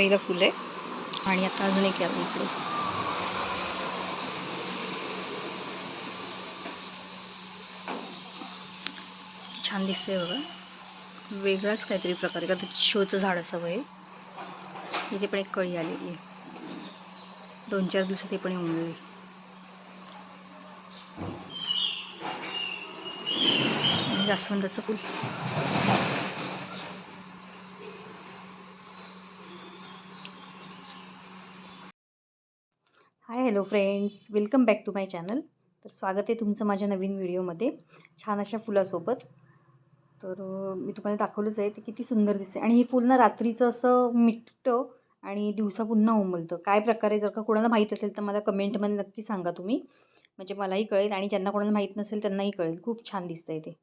पहिलं फुल आहे. आणि आता अजून एक आहे इकडे. छान दिसतंय बघा. वेगळाच काहीतरी प्रकार आहे. का शोचं झाड असावं हे. इथे पण एक कळी आलेली आहे. दोन चार दिवसात हे पण येऊन जाईल. आणि जास्वंदाचं फुल. Hi hello friends. Welcome back to my channel. तर स्वागत आहे तुमचं माझ्या नवीन व्हिडिओमध्ये. छान अशा फुलासोबत. तर मी तुम्हाला दाखवलंच आहे ते किती सुंदर दिसते. आणि हे फुल ना रात्रीचं असं मिटतं आणि दिवसा पुन्हा उमलतं. काय प्रकारे जर का कोणाला माहीत असेल तर मला कमेंटमध्ये नक्की सांगा तुम्ही. म्हणजे मलाही कळेल आणि ज्यांना कोणाला माहीत नसेल त्यांनाही कळेल. खूप छान दिसतंय ते.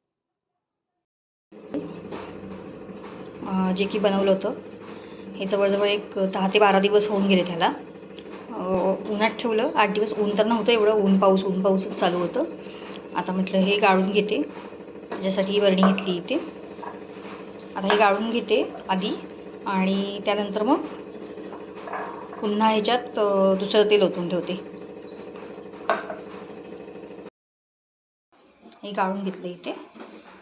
जे की बनवलं होतं. हे जवळजवळ एक दहा ते बारा दिवस होऊन गेले त्याला. उन्हात ठेवलं. आठ दिवस ऊन तर नव्हतं एवढं. ऊन पाऊस ऊन पाऊसच चालू होतं. आता म्हटलं हे गाळून घेते. त्याच्यासाठी ही बरणी घेतली इथे. आता हे गाळून घेते आधी. आणि त्यानंतर मग पुन्हा ह्याच्यात दुसरं तेल ओतून ठेवते. हे गाळून घेतलं इथे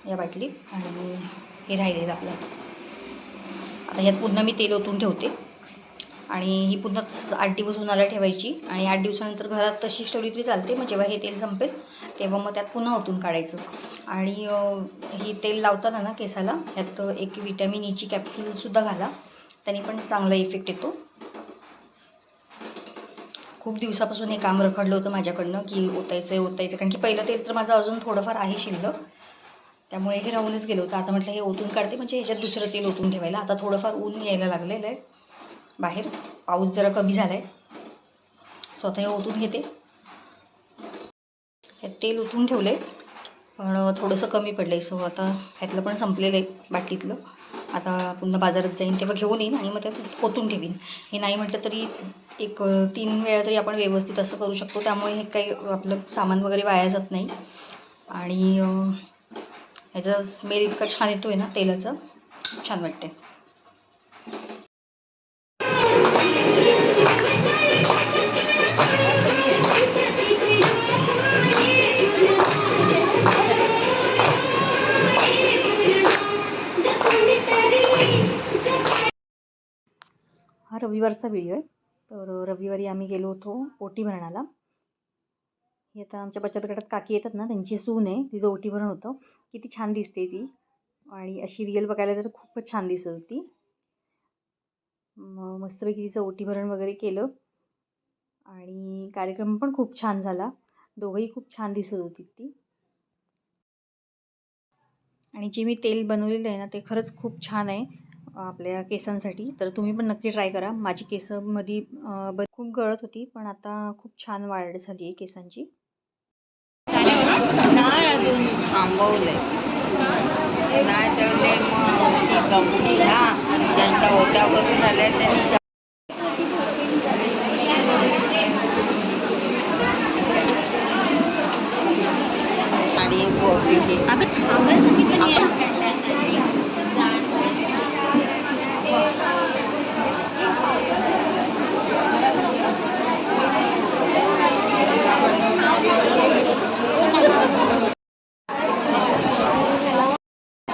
या बाटलीत. आणि हे राहिलेलं आपलं आता ह्यात पुन्हा मी तेल ओतून ठेवते. आणि ही पुन्हा तसंच आठ दिवस उन्हाला ठेवायची. आणि आठ दिवसानंतर घरात तशीच ठेवली तरी चालते मग जेव्हा हे तेल संपेल तेव्हा मग त्यात पुन्हा ओतून काढायचं. आणि हे ही तेल लावताना ना केसाला यात एक विटॅमिन ईची कॅप्सूलसुद्धा घाला. त्याने पण चांगला इफेक्ट येतो. खूप दिवसापासून हे काम रखडलं होतं माझ्याकडनं की ओतायचं आहे ओतायचं कारण की पहिलं तेल तर माझं अजून थोडंफार आहे शिल्लक. त्यामुळे हे राहूनच गेलं होतं. आता म्हटलं हे ओतून काढते म्हणजे ह्याच्यात दुसरं तेल ओतून ठेवायला. आता थोडंफार ऊन यायला लागलेलं आहे. बाहेर. पाऊस जरा कमी झाला आहे स्वतः हे ओतून घेते. त्यात तेल ओतून ठेवलं आहे पण थोडंसं कमी पडलं आहे सो आता ह्यातलं पण संपलेलं आहे बाटलीतलं. आता पुन्हा बाजारात जाईन तेव्हा घेऊन येईन आणि मग त्यात ओतून ठेवीन. हे नाही म्हटलं तरी एक तीन वेळा तरी आपण व्यवस्थित असं करू शकतो. त्यामुळे हे काही आपलं सामान वगैरे वाया जात नाही. आणि ह्याचा स्मेल इतका छान येतो आहे ना तेलाचा. खूप छान वाटते हा रविवारचा व्हिडिओ आहे. तर रविवारी आम्ही गेलो होतो ओटी भरणाला ही आता आमच्या बचत गटात काकी येतात ना त्यांची सून आहे. तिचं ओटी भरण होतं. किती छान दिसते ती. आणि अशी रिअल बघायला तर खूपच छान दिसत होती. मग मस्तपैकी तिचं ओटी भरण वगैरे केलं. आणि कार्यक्रम पण खूप छान झाला. दोघंही खूप छान दिसत होती ती. आणि जे मी तेल बनवलेलं आहे ना ते खरंच खूप छान आहे. आपल्या केसांसाठी तर तुम्ही पण नक्की ट्राय करा. माझी केसंमध्ये ब खूप गळत होती पण आता खूप छान वाढ झाली आहे केसांची. नाही अजून थांबवलंय. नाही ठेवले मग ती कंपनी ना ज्यांच्या ओट्यावरून आल्या त्यांनी जा- आणि कॉफी घे.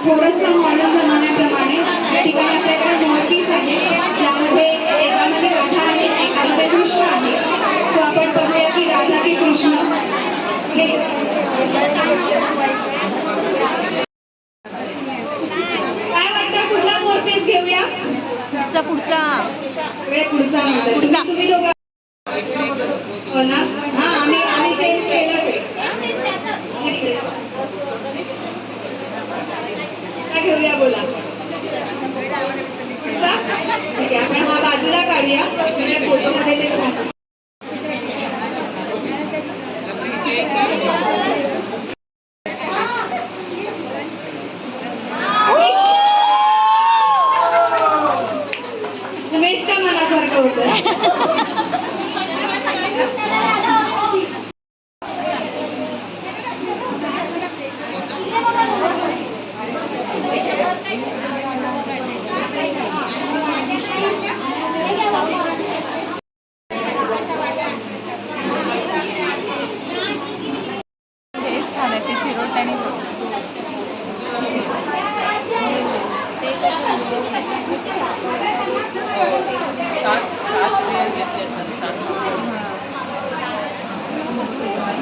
थोडंसं मॉडर्न जमान्याप्रमाणे या ठिकाणी आपल्याकडे मॉर्टिस आहे ज्यामध्ये एकामध्ये राधा आहे एकामध्ये कृष्ण आहे. सो आपण बघूया की राधा की कृष्ण हे काय वाटतं? कुठला मोरपीस घेऊया? पुढचा पुढचा. वेळ पुढचा. तुम्ही दोघं हो ना हा आम्ही आम्ही चेंज केलं इकडे. काय बोला. ठीक आहे आपण हा बाजूला काढूया. म्हणजे फोटोमध्ये ते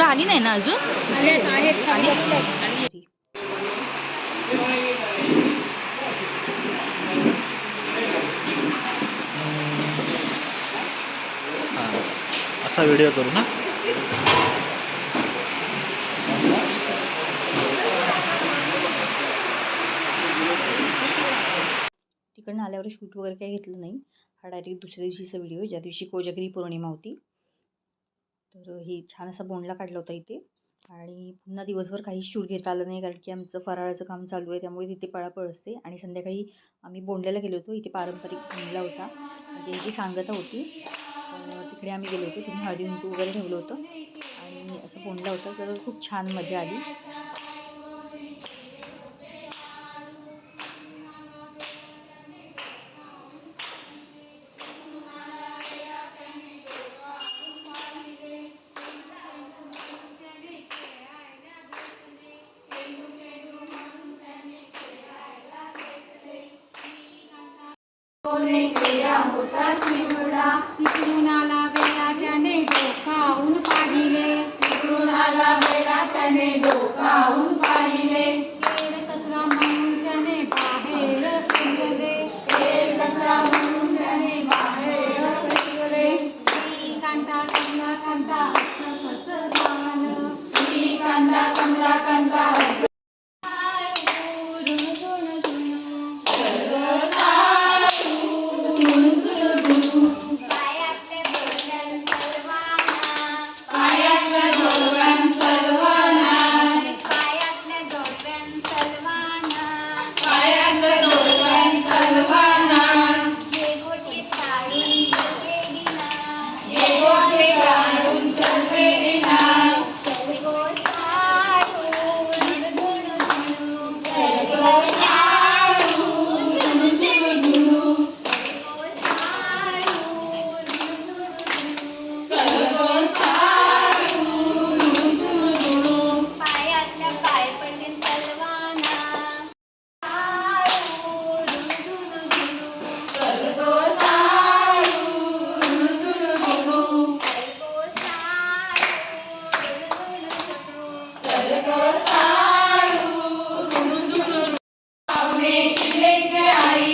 मधुरा आली नाही ना अजून? असा व्हिडिओ करू ना. तिकडनं आल्यावर शूट वगैरे काही घेतलं नाही. हा डायरेक्ट दुसऱ्या दिवशीचा व्हिडिओ ज्या दिवशी कोजागिरी पौर्णिमा होती. तर हे छान असा बोंडला काढला होता इथे. आणि पुन्हा दिवसभर काही शूट घेता आलं नाही कारण की आमचं फराळाचं काम चालू आहे त्यामुळे तिथे पळापळ असते आणि संध्याकाळी आम्ही बोंडल्याला गेलो होतो इथे पारंपरिक बोंडला होता. म्हणजे जी सांगता होती. तिकडे आम्ही गेलो होतो तिथे हळदी कुंकू वगैरे ठेवलं होतं. आणि असं बोंडला होतं तर खूप छान मजा आली. तिकडून बेला त्याने डोकावून पाहिले. तिकडून आला बेला त्याने डोकावून നിന്നിലേക്ക് ആയി.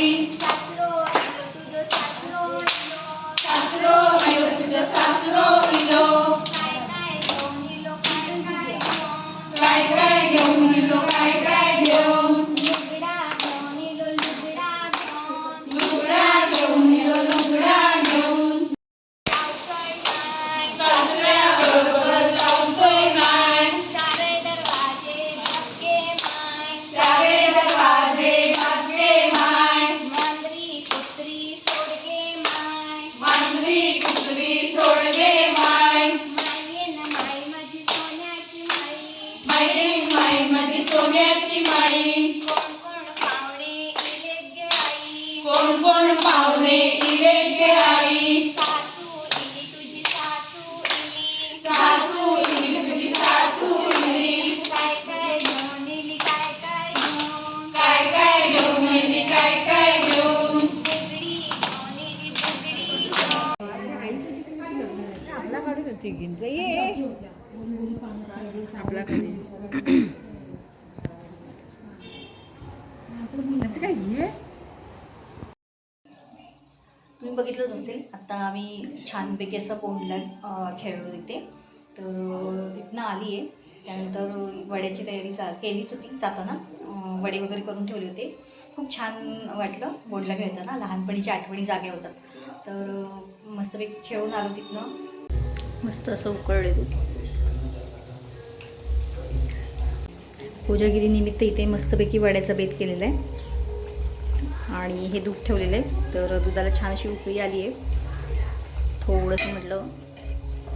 पाहुणे इले गे आई सासू इली तुझी सासू इली। सासू इली तुझी सासू इली। काय काय घेऊन इली काय काय घेऊन? काय काय घेऊन इली काय काय घेऊन? बुगडी घेऊन इली बुगडी घेऊन. तुम्ही बघितलंच असेल. आता आम्ही छानपैकी असं पोंडला खेळलो तिथे तर तिथनं आली आहे. त्यानंतर वड्याची तयारी चा केलीच होती जाताना. वडे वगैरे करून ठेवले होते. खूप छान वाटलं बोर्डला खेळताना. लहानपणीच्या आठवणी जाग्या होतात. तर मस्तपैकी खेळून आलो तिथनं. मस्त असं उकळले तू पूजागिरी निमित्त इथे मस्तपैकी वड्याचा बेत केलेला आहे. आणि हे दूध ठेवलेलं आहे. तर दुधाला छान अशी उकळी आली आहे. थोडंसं म्हटलं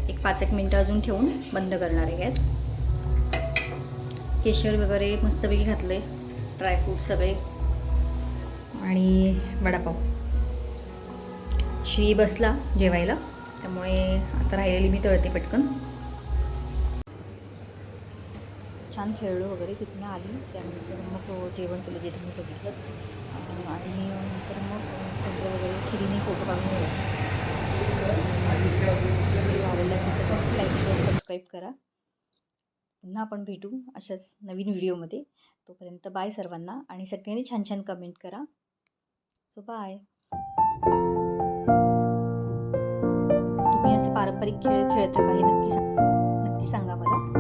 एक पाच एक मिनटं अजून ठेवून बंद करणार आहे गॅस. केशर वगैरे मस्तपैकी घातलं आहे ड्रायफ्रूट सगळे. आणि वडापाव. श्री बसला जेवायला. त्यामुळे आता राहिलेली मी तळते पटकन. छान खेळलो वगैरे तिथनं आली. त्यानंतर मग जेवण केलं जे तुम्ही बघितलं. आणि नंतर मग सगळं वगैरे श्रीने फोटो काढून व्हिडिओ आवडला असेल तर लाईक शेअर सबस्क्राईब करा. पुन्हा आपण भेटू अशाच नवीन व्हिडिओमध्ये तोपर्यंत बाय सर्वांना आणि सगळ्यांनी छान छान कमेंट करा. सो बाय तुम्ही असे पारंपरिक खेळ खेळता का हे नक्की सांग नक्की सांगा मला.